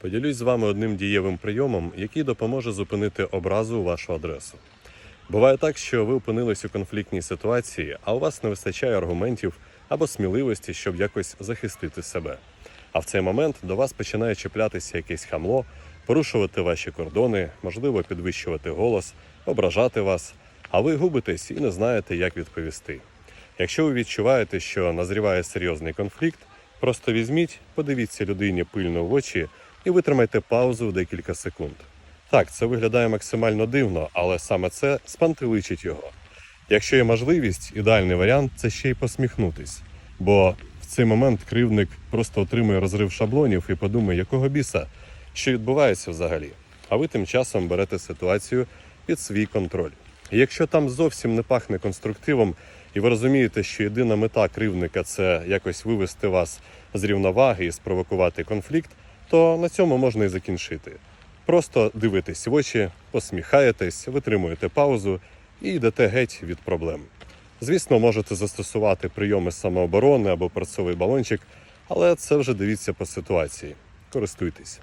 Поділюсь з вами одним дієвим прийомом, який допоможе зупинити образу у вашу адресу. Буває так, що ви опинились у конфліктній ситуації, а у вас не вистачає аргументів або сміливості, щоб якось захистити себе. А в цей момент до вас починає чіплятися якесь хамло, порушувати ваші кордони, можливо, підвищувати голос, ображати вас, а ви губитесь і не знаєте, як відповісти. Якщо ви відчуваєте, що назріває серйозний конфлікт, просто візьміть, подивіться людині пильно в очі і витримайте паузу в декілька секунд. Так, це виглядає максимально дивно, але саме це спантеличить його. Якщо є можливість, ідеальний варіант це ще й посміхнутись. Бо в цей момент кривдник просто отримує розрив шаблонів і подумає, якого біса, що відбувається взагалі. А ви тим часом берете ситуацію під свій контроль. І якщо там зовсім не пахне конструктивом, і ви розумієте, що єдина мета кривдника це якось вивести вас з рівноваги і спровокувати конфлікт, то на цьому можна і закінчити. Просто дивитесь в очі, посміхаєтесь, витримуєте паузу і йдете геть від проблем. Звісно, можете застосувати прийоми самооборони або працовий балончик, але це вже дивіться по ситуації. Користуйтесь.